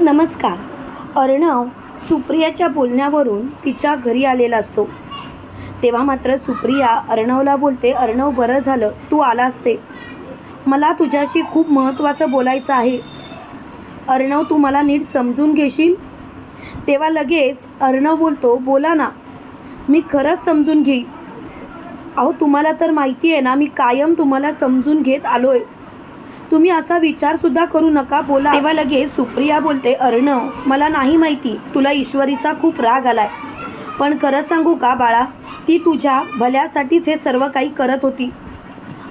नमस्कार. अर्णव सुप्रियाच्या बोलण्यावरून तिच्या घरी आलेला असतो. तेव्हा मात्र सुप्रिया अर्णवला बोलते अर्णव बरं झालं तू आलास ते. मला तुझ्याशी खूप महत्त्वाचं बोलायचं आहे. अर्णव तू मला नीट समजून घेशील? तेव्हा लगेच अर्णव बोलतो बोला ना मी खरंच समजून घेईन. अहो तुम्हाला तर माहिती आहे ना मी कायम तुम्हाला समजून घेत आलो आहे तुम्ही असा विचारसुद्धा करू नका बोला. तेव्हा लगेच सुप्रिया बोलते अर्णव मला नाही माहिती. तुला ईश्वरीचा खूप राग आलाय. पण खरं सांगू का बाळा? ती तुझ्या भल्यासाठीच हे सर्व काही करत होती.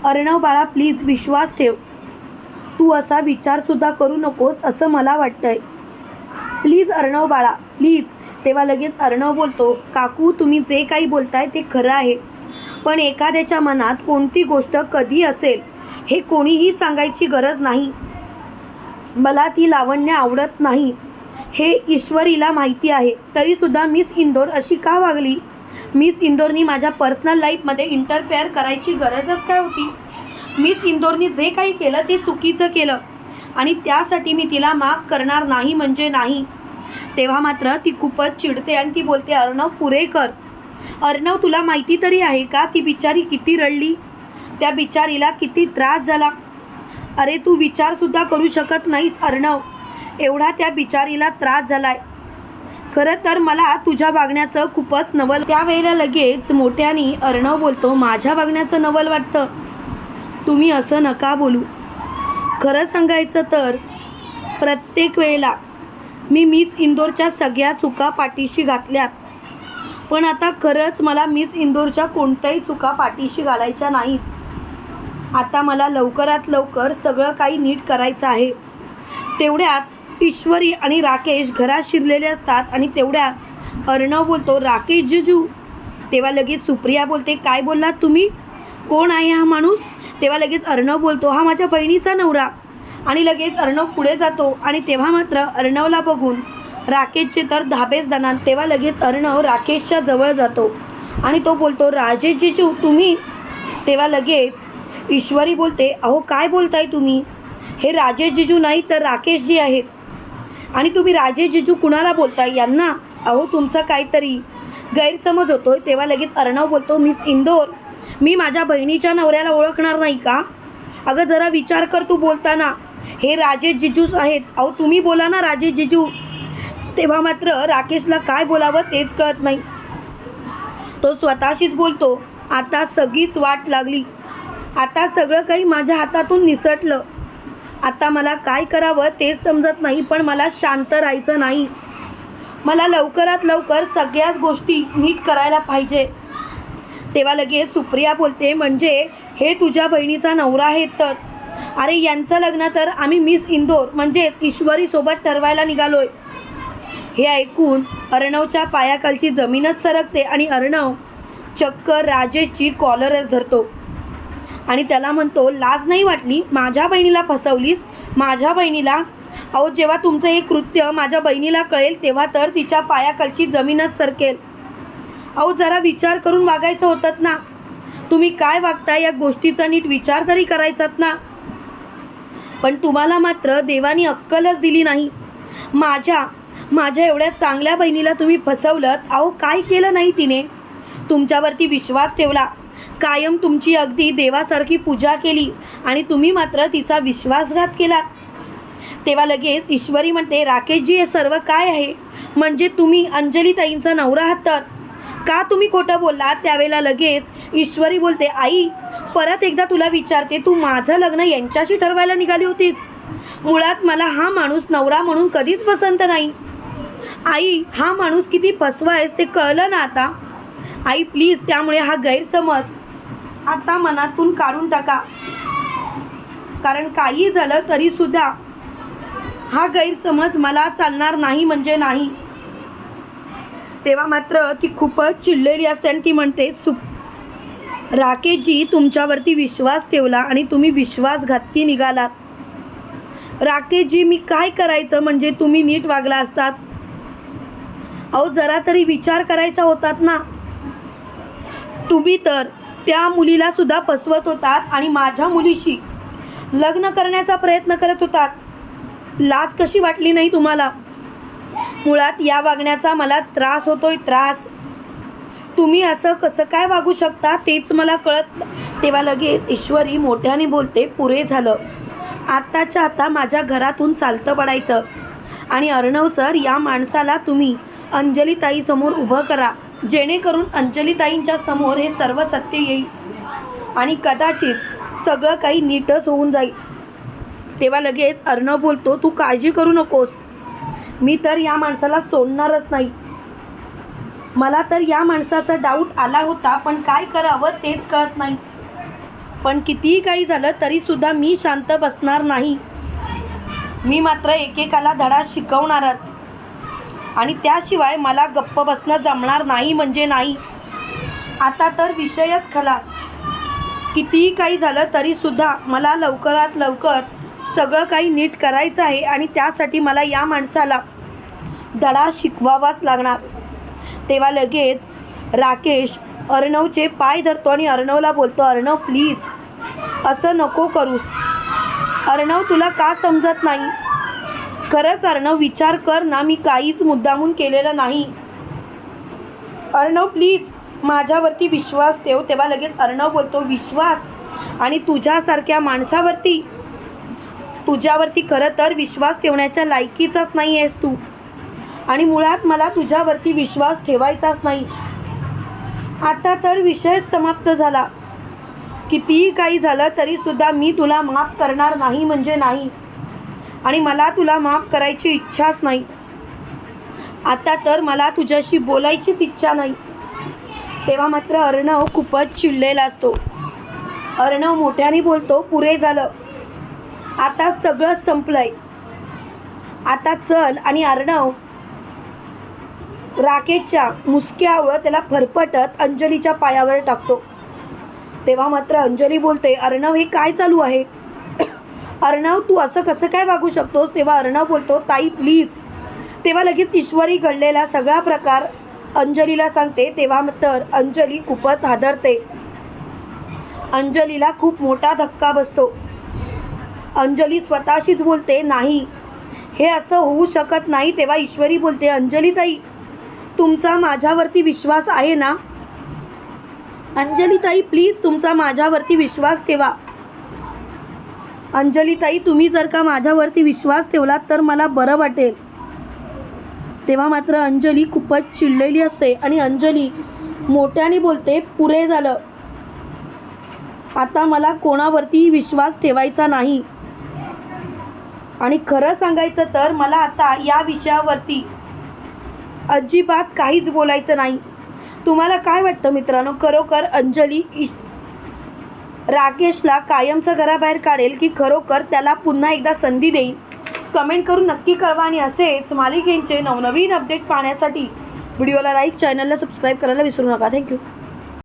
अर्णव बाळा प्लीज विश्वास ठेव. तू असा विचारसुद्धा करू नकोस असं मला वाटतंय. प्लीज अर्णव बाळा प्लीज तेव्हा लगेच अर्णव बोलतो काकू तुम्ही जे काही बोलताय ते खरं आहे. पण एखाद्याच्या मनात कोणती गोष्ट कधी असेल हे कोणीही सांगायची गरज नाही. मला ती लावण्य आवडत नाही. हे ईश्वरीला माहिती आहे. तरीसुद्धा मिस इंदोर अशी का वागली? मिस इंदोरनी माझ्या पर्सनल लाईफमध्ये इंटरफेअर करायची गरजच काय होती? मिस इंदोरनी जे काही केलं ते चुकीचं केलं. आणि त्यासाठी मी तिला माफ करणार नाही म्हणजे नाही. तेव्हा मात्र ती खूपच चिडते आणि ती बोलते अर्णव पुरे कर अर्णव तुला माहिती तरी आहे का? ती बिचारी किती रडली? त्या बिचारीला किती त्रास झाला. अरे तू विचारसुद्धा करू शकत नाहीस अर्णव. एवढा त्या बिचारीला त्रास झालाय. खरं तर मला तुझ्या वागण्याचं खूपच नवल त्यावेळेला लगेच मोठ्याने अर्णव बोलतो माझ्या वागण्याचं नवल वाटतं. तुम्ही असं नका बोलू. खरं सांगायचं तर प्रत्येक वेळेला मी मिस इंदोरच्या सगळ्या चुका पाठीशी घातल्यात पण आता खरंच मला मिस इंदोरच्या कोणत्याही चुका पाठीशी घालायच्या नाहीत. आता मला लवकरात लवकर सगळं काही नीट करायचं आहे. तेवढ्यात ईश्वरी आणि राकेश घरात शिरलेले असतात आणि तेवढ्यात अर्णव बोलतो राकेश जिजू. तेव्हा लगेच सुप्रिया बोलते काय बोललात तुम्ही? कोण आहे हा माणूस? तेव्हा लगेच अर्णव बोलतो हा माझ्या बहिणीचा नवरा. आणि लगेच अर्णव पुढे जातो आणि तेव्हा मात्र अर्णवला बघून राकेशचे तर धाबेच दणाल तेव्हा लगेच अर्णव राकेशच्या जवळ जातो आणि तो बोलतो राजेश जिजू तुम्ही? तेव्हा लगेच ईश्वरी बोलते अहो काय बोलताय तुम्ही? हे राजेश जिजू नाही तर राकेशजी आहेत. आणि तुम्ही राजेश जिजू कुणाला बोलताय यांना? अहो तुमचा काहीतरी गैरसमज होतोय. तेव्हा लगेच अर्णव बोलतो मिस इंदोर मी माझ्या बहिणीच्या नवऱ्याला ओळखणार नाही का? अगं जरा विचार कर तू बोलताना. हे राजेश जिजूच आहेत. अहो तुम्ही बोला ना राजेश जिजू. तेव्हा मात्र राकेशला काय बोलावं तेच कळत नाही. तो स्वतःशीच बोलतो आता सगळीच वाट लागली. आता सगळं काही माझ्या हातातून निसटलं. आता मला काय करावं तेच समजत नाही पण मला शांत राहायचं नाही. मला लवकरात लवकर सगळ्याच गोष्टी नीट करायला पाहिजे. तेव्हा लगेच सुप्रिया बोलते म्हणजे हे तुझ्या बहिणीचा नवरा आहे तर? अरे यांचं लग्न तर आम्ही मिस इंदोर म्हणजे ईश्वरीसोबत ठरवायला निघालोय. हे ऐकून अर्णवच्या पायाखालची जमीनच सरकते आणि अर्णव चक्क राजेशची कॉलरच धरतो. आणि त्याला म्हणतो लाज नाही वाटली? माझ्या बहिणीला फसवलीस? माझ्या बहिणीला? अहो जेव्हा तुमचं हे कृत्य माझ्या बहिणीला कळेल तेव्हा तर तिच्या पायाखालची जमीनच सरकेल. अहो जरा विचार करून वागायचं होतात ना. तुम्ही काय वागता या गोष्टीचा नीट विचार तरी करायचात ना. पण तुम्हाला मात्र देवानी अक्कलच दिली नाही. माझ्या माझ्या एवढ्या चांगल्या बहिणीला तुम्ही फसवलत अहो काय केलं नाही तिने? तुमच्यावरती विश्वास ठेवला. कायम तुमची अगदी देवासारखी पूजा केली आणि तुम्ही मात्र तिचा विश्वासघात केला. तेव्हा लगेच ईश्वरी म्हणते राकेशजी हे सर्व काय आहे? म्हणजे तुम्ही अंजली ताईंचा नवरा आहात तर? का तुम्ही खोटं बोललात? त्यावेळेला लगेच ईश्वरी बोलते आई परत एकदा तुला विचारते तू माझं लग्न यांच्याशी ठरवायला निघाली होतीस. मुळात मला हा माणूस नवरा म्हणून कधीच पसंत नाही. आई हा माणूस किती फसवा आहेस ते कळलं ना आता? आई प्लीज त्यामुळे हा गैरसमज आता मनातून काढून टाका. कारण काही झालं तरीसुद्धा हा गैरसमज मला चालणार नाही म्हणजे नाही. तेव्हा मात्र ती खूपच चिडलेली असते आणि ती म्हणते सु राकेशजी तुमच्यावरती विश्वास ठेवला आणि तुम्ही विश्वासघातकी निघालात. राकेशजी मी काय करायचं म्हणजे तुम्ही नीट वागला असतात? अहो जरा तरी विचार करायचा होतात ना. तुम्ही तर त्या मुलीला सुद्धा फसवत होतात आणि माझ्या मुलीशी लग्न करण्याचा प्रयत्न करत होतात. लाज कशी वाटली नाही तुम्हाला? मुळात या वागण्याचा मला त्रास होतोय त्रास. तुम्ही असं कसं काय वागू शकता तेच मला कळत तेव्हा लगेच ईश्वरी मोठ्याने बोलते पुरे झालं. आत्ताच्या आता माझ्या घरातून चालतं पडायचं. आणि अर्णव सर या माणसाला तुम्ही अंजलीताईसमोर उभं करा. जेणेकरून अंजलीताईंच्या समोर हे सर्व सत्य येईल आणि कदाचित सगळं काही नीटच होऊन जाईल. तेव्हा लगेच अर्णव बोलतो तू काळजी करू नकोस. मी तर या माणसाला सोडणारच नाही. मला तर या माणसाचा डाऊट आला होता पण काय करावं तेच कळत नाही. पण कितीही काही झालं तरीसुद्धा मी शांत बसणार नाही. मी मात्र एकेकाला धडा शिकवणारच. आणि त्याशिवाय मला गप्प बसणं जमणार नाही म्हणजे नाही. आता तर विषयच खलास. कितीही काही झालं तरीसुद्धा मला लवकरात लवकर सगळं काही नीट करायचं आहे आणि त्यासाठी मला या माणसाला धडा शिकवावाच लागणार. तेव्हा लगेच राकेश अर्णवचे पाय धरतो आणि अर्णवला बोलतो अर्णव प्लीज असं नको करूस. अर्णव तुला का समजत नाही? खरंच अर्णव विचार कर ना मी काहीच मुद्दामून केलेलं नाही. अर्णव प्लीज माझ्यावरती विश्वास ठेव. तेव्हा लगेच अर्णव बोलतो विश्वास? आणि तुझ्यासारख्या माणसावरती? तुझ्यावरती खरं तर विश्वास ठेवण्याच्या लायकीचाच नाही आहेस तू. आणि मुळात मला तुझ्यावरती विश्वास ठेवायचाच नाही. आता तर विषय समाप्त झाला. कितीही काही झालं तरीसुद्धा मी तुला माफ करणार नाही म्हणजे नाही. आणि मला तुला माफ करायची इच्छाच नाही. आता तर मला तुझ्याशी बोलायचीच इच्छा नाही. तेव्हा मात्र अर्णव खूपच चिडलेला असतो. अर्णव मोठ्याने बोलतो पुरे झालं. आता सगळं संपलंय. आता चल आणि अर्णव राकेशच्या मुसक्यावर त्याला फरफटत अंजलीच्या पायावर टाकतो. तेव्हा मात्र अंजली बोलते अर्णव हे काय चालू आहे? अर्णव तू असं कसं काय वागू शकतोस? तेव्हा अर्णव बोलतो ताई प्लीज तेव्हा लगेच ईश्वरी घडलेला सगळा प्रकार अंजलीला सांगते. तेव्हा तर अंजली खूपच हादरते. अंजलीला खूप मोठा धक्का बसतो. अंजली स्वतःशीच बोलते नाही हे असं होऊ शकत नाही. तेव्हा ईश्वरी बोलते अंजली ताई तुमचा माझ्यावरती विश्वास आहे ना? अंजली ताई प्लीज तुमचा माझ्यावरती विश्वास ठेवा. अंजलीताई तुम्ही जर का माझ्यावरती विश्वास ठेवलात तर मला बरं वाटेल. तेव्हा मात्र अंजली खूपच चिडलेली असते आणि अंजली मोठ्याने बोलते पुरे झालं. आता मला कोणावरती विश्वास ठेवायचा नाही. आणि खरं सांगायचं तर मला आता या विषयावरती अजिबात काहीच बोलायचं नाही. तुम्हाला काय वाटतं मित्रांनो? खरोखर अंजली इ राकेशला कायमचं घराबाहेर काढेल की खरोखर त्याला पुन्हा एकदा संधी देईल? कमेंट करून नक्की कळवा आणि असेच मालिकेंचे नवनवीन अपडेट पाहण्यासाठी व्हिडिओला लाईक चॅनलला सबस्क्राईब करायला विसरू नका. थँक्यू.